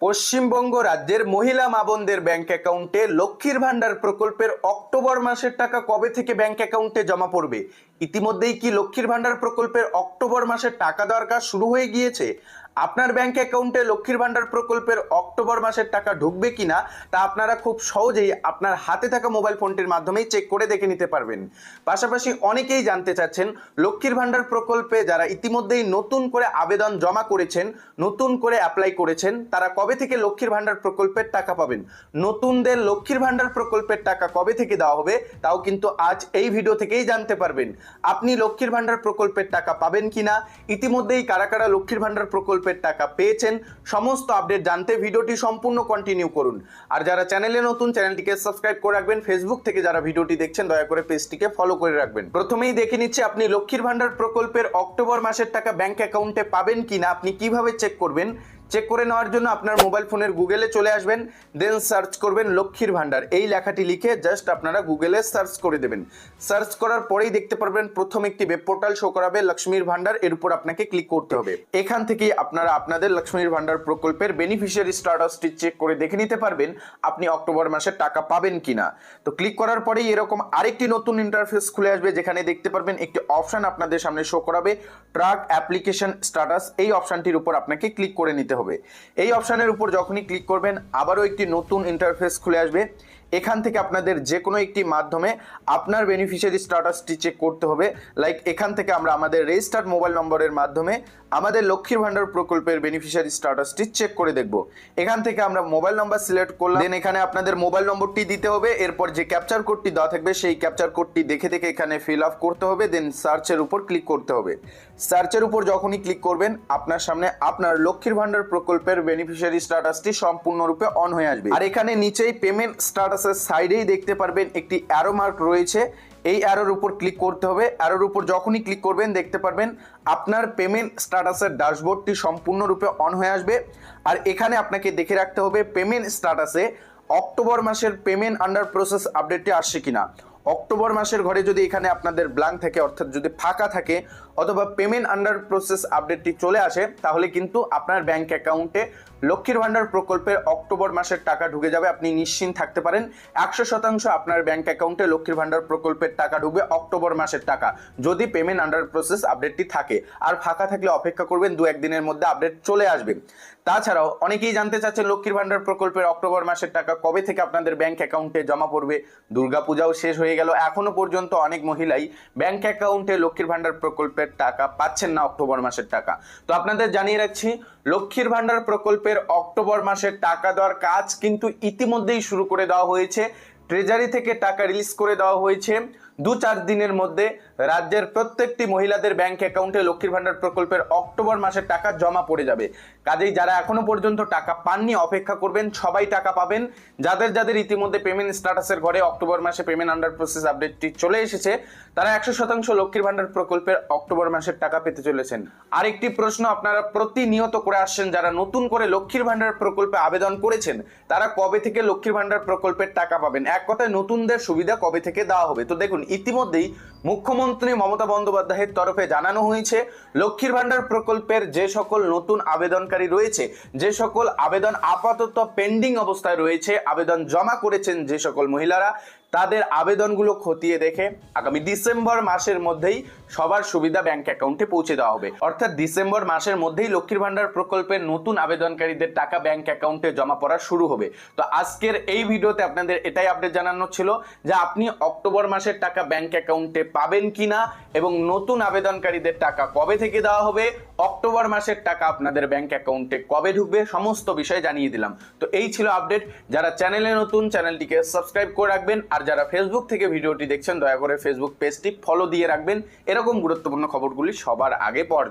পশ্চিমবঙ্গ রাজ্যের মহিলা মাবনদের ব্যাংক অ্যাকাউন্টে লক্ষ্মীর ভাণ্ডার প্রকল্পের অক্টোবর মাসের টাকা কবে থেকে ব্যাংক অ্যাকাউন্টে জমা পড়বে? ইতিমধ্যেই কি লক্ষ্মীর ভান্ডার প্রকল্পের অক্টোবর মাসের টাকা দরকার শুরু হয়ে গিয়েছে? আপনার ব্যাংক অ্যাকাউন্টে লক্ষ্মীর ভান্ডার প্রকল্পের অক্টোবর মাসের টাকা ঢুকবে কিনা, তা আপনারা খুব সহজেই আপনার হাতে থাকা মোবাইল ফোনটির মাধ্যমেই চেক করে দেখে নিতে পারবেন। পাশাপাশি অনেকেই জানতে চাচ্ছেন, লক্ষ্মীর ভাণ্ডার প্রকল্পে যারা ইতিমধ্যেই নতুন করে আবেদন জমা করেছেন, নতুন করে অ্যাপ্লাই করেছেন, তারা কবে থেকে লক্ষ্মীর ভান্ডার প্রকল্পের টাকা পাবেন? নতুনদের লক্ষ্মীর ভান্ডার প্রকল্পের টাকা কবে থেকে দেওয়া হবে, তাও কিন্তু আজ এই ভিডিও থেকেই জানতে পারবেন। আপনি লক্ষ্মীর ভাণ্ডার প্রকল্পের টাকা পাবেন কিনা? ইতিমধ্যেই কারা কারা লক্ষ্মীর ভান্ডার প্রকল্পের টাকা পেয়েছেন, সমস্ত আপডেট জানতে ভিডিওটি সম্পূর্ণ কন্টিনিউ করুন। আর যারা চ্যানেলে নতুন, চ্যানেলটিকে সাবস্ক্রাইব করে রাখবেন ফেসবুক থেকে যারা ভিডিওটি দেখছেন, দয়া করে পেজটিকে ফলো করে রাখবেন। প্রথমেই দেখে নিচ্ছি, আপনি লক্ষ্মীর ভাণ্ডার প্রকল্পের অক্টোবর মাসের টাকা ব্যাংক অ্যাকাউন্টে পাবেন কিনা, আপনি কীভাবে চেক করবেন? চেক করে নেওয়ার জন্য আপনার মোবাইল ফোনের গুগলে চলে আসবেন দেন সার্চ করবেন লক্ষ্মীর ভান্ডার এই লেখাটি লিখে জাস্ট আপনারা গুগলে সার্চ করে দেবেন। সার্চ করার পরেই দেখতে পারবেন প্রথম একটি ওয়েব পোর্টাল শো করাবে লক্ষ্মীর ভান্ডার এর উপর আপনাকে ক্লিক করতে হবে। এখান থেকেই আপনারা আপনাদের লক্ষ্মীর ভান্ডার প্রকল্পের বেনিফিশিয়ারি স্ট্যাটাসটি চেক করে দেখে নিতে পারবেন আপনি অক্টোবর মাসে টাকা পাবেন কিনা। তো ক্লিক করার পরেই এরকম আরেকটি নতুন ইন্টারফেস খুলে আসবে, যেখানে দেখতে পারবেন একটি অপশন আপনাদের সামনে শো করাবে ট্রাক অ্যাপ্লিকেশন স্ট্যাটাস এই অপশনটির উপর আপনাকে ক্লিক করে নিতে হবে। এই অপশনের উপর যখনই ক্লিক করবেন, আবারও একটি নতুন ইন্টারফেস খুলে আসবে। এখান থেকে আপনাদের যে কোনো একটি মাধ্যমে আপনার বেনিফিশিয়ারি স্ট্যাটাসটি চেক করতে হবে। লাইক এখান থেকে আমরা আমাদের রেজিস্টার্ড মোবাইল নম্বরের মাধ্যমে আমাদের লক্ষ্মীর ভান্ডার প্রকল্পের বেনিফিশিয়ারি স্ট্যাটাসটি চেক করে দেখব। এখান থেকে আমরা মোবাইল নাম্বার সিলেক্ট করলাম। দেন এখানে আপনাদের মোবাইল নম্বরটি দিতে হবে। এরপর যে ক্যাপচার কোডটি দেওয়া থাকবে, সেই ক্যাপচার কোডটি দেখে দেখে এখানে ফিল আপ করতে হবে। দেন সার্চের উপর ক্লিক করতে হবে। সার্চের উপর যখনই ক্লিক করবেন, আপনার সামনে আপনার লক্ষ্মীর ভান্ডার প্রকল্পের বেনিফিশিয়ারি স্ট্যাটাসটি সম্পূর্ণরূপে অন হয়ে আসবে। আর এখানে নিচেই পেমেন্ট স্ট্যাটাসের সাইডেই দেখতে পারবেন একটি অ্যারো মার্ক রয়েছে। এই অ্যারোর উপর ক্লিক করতে হবে। অ্যারোর উপর যখনই ক্লিক করবেন, দেখতে পারবেন আপনার পেমেন্ট স্ট্যাটাসের ড্যাশবোর্ডটি সম্পূর্ণরূপে অন হয়ে আসবে। আর এখানে আপনাকে দেখে রাখতে হবে পেমেন্ট স্ট্যাটাসে অক্টোবর মাসের পেমেন্ট আন্ডার প্রসেস আপডেটটি আসছে কিনা। অক্টোবর মাসের ঘরে যদি এখানে আপনাদের ব্ল্যাঙ্ক থাকে, অর্থাৎ যদি ফাঁকা থাকে, অথবা পেমেন্ট আন্ডার প্রসেস আপডেটটি চলে আসে, তাহলে কিন্তু আপনার ব্যাংক অ্যাকাউন্টে লক্ষ্মীর ভান্ডার প্রকল্পের অক্টোবর মাসের টাকা ঢুকে যাবে। আপনি নিশ্চিন্ত থাকতে পারেন, একশো শতাংশ আপনার ব্যাংক অ্যাকাউন্টে লক্ষ্মীর ভান্ডার প্রকল্পের টাকা ঢুকবে অক্টোবর মাসের টাকা, যদি পেমেন্ট আন্ডার প্রসেস আপডেটটি থাকে। আর ফাঁকা থাকলে অপেক্ষা করবেন দু একদিনের মধ্যে আপডেট চলে আসবে। তাছাড়াও অনেকেই জানতে চাচ্ছেন লক্ষ্মীর ভান্ডার প্রকল্পের অক্টোবর মাসের টাকা কবে থেকে আপনাদের ব্যাংক অ্যাকাউন্টে জমা পড়বে। দুর্গাপূজাও শেষ হয়ে গেল। এখনও পর্যন্ত অনেক মহিলাই ব্যাংক অ্যাকাউন্টে লক্ষ্মীর ভান্ডার প্রকল্পের টাকা পাচ্ছেন না অক্টোবর মাসের টাকা। তো আপনাদের জানিয়ে রাখছি, লক্ষ্মীর ভান্ডার প্রকল্পের অক্টোবর মাসের টাকা দেওয়ার কাজ কিন্তু ইতিমধ্যেই শুরু করে দেওয়া হয়েছে। ট্রেজারি থেকে টাকা রিলিজ করে দেওয়া হয়েছে। দু চার দিনের মধ্যে রাজ্যের প্রত্যেকটি মহিলাদের ব্যাংক অ্যাকাউন্টে লক্ষ্মীর ভান্ডার প্রকল্পের অক্টোবর মাসের টাকা জমা পড়ে যাবে। কাজেই যারা এখনও পর্যন্ত টাকা পাননি, অপেক্ষা করবেন, সবাই টাকা পাবেন। যাদের যাদের ইতিমধ্যে পেমেন্ট স্ট্যাটাসের ঘরে অক্টোবর মাসে পেমেন্ট আন্ডার প্রসেস আপডেটটি চলে এসেছে, তারা একশো শতাংশ লক্ষ্মীর ভান্ডার প্রকল্পের অক্টোবর মাসের টাকা পেতে চলেছেন। আরেকটি প্রশ্ন আপনারা প্রতিনিয়ত করে আসছেন, যারা নতুন করে লক্ষ্মীর ভান্ডার প্রকল্পে আবেদন করেছেন, তারা কবে থেকে লক্ষ্মীর ভান্ডার প্রকল্পের টাকা পাবেন? এক কথায় নতুনদের সুবিধা কবে থেকে দেওয়া হবে? তো দেখুন ইতিমধ্যেই মুখ্যমন্ত্রী মমতা বন্দ্যোপাধ্যায়ের তরফে জানানো হয়েছে, লক্ষ্মীর ভান্ডার প্রকল্পের যে সকল নতুন আবেদনকারী রয়েছে, যে সকল আবেদন আপাতত পেন্ডিং অবস্থায় রয়েছে, আবেদন জমা করেছেন যে সকল মহিলারা তাদের আবেদনগুলো খতিয়ে দেখে আগামী ডিসেম্বর মাসের মধ্যেই সবার সুবিধা ব্যাংক অ্যাকাউন্টে পৌঁছে দেওয়া হবে। অর্থাৎ ডিসেম্বর মাসের মধ্যেই লক্ষ্মীর ভান্ডার প্রকল্পের নতুন আবেদনকারীদের টাকা ব্যাংক অ্যাকাউন্টে জমা পড়া শুরু হবে। তো আজকের এই ভিডিওতে আপনাদের এটাই আপডেট জানানো ছিল যে আপনি অক্টোবর মাসের টাকা ব্যাংক অ্যাকাউন্টে পাবেন কিনা এবং নতুন আবেদনকারীদের টাকা কবে থেকে দেওয়া হবে, অক্টোবর মাসের টাকা আপনাদের ব্যাংক অ্যাকাউন্টে কবে ঢুকবে সমস্ত বিষয় জানিয়ে দিলাম। তো এই ছিল আপডেট। যারা চ্যানেলে নতুন, চ্যানেলটিকে সাবস্ক্রাইব করে রাখবেন। আর যারা ফেসবুক থেকে ভিডিওটি দেখছেন, দয়া করে ফেসবুক পেজটি ফলো দিয়ে রাখবেন এরকম গুরুত্বপূর্ণ খবরগুলি সবার আগে জন্য।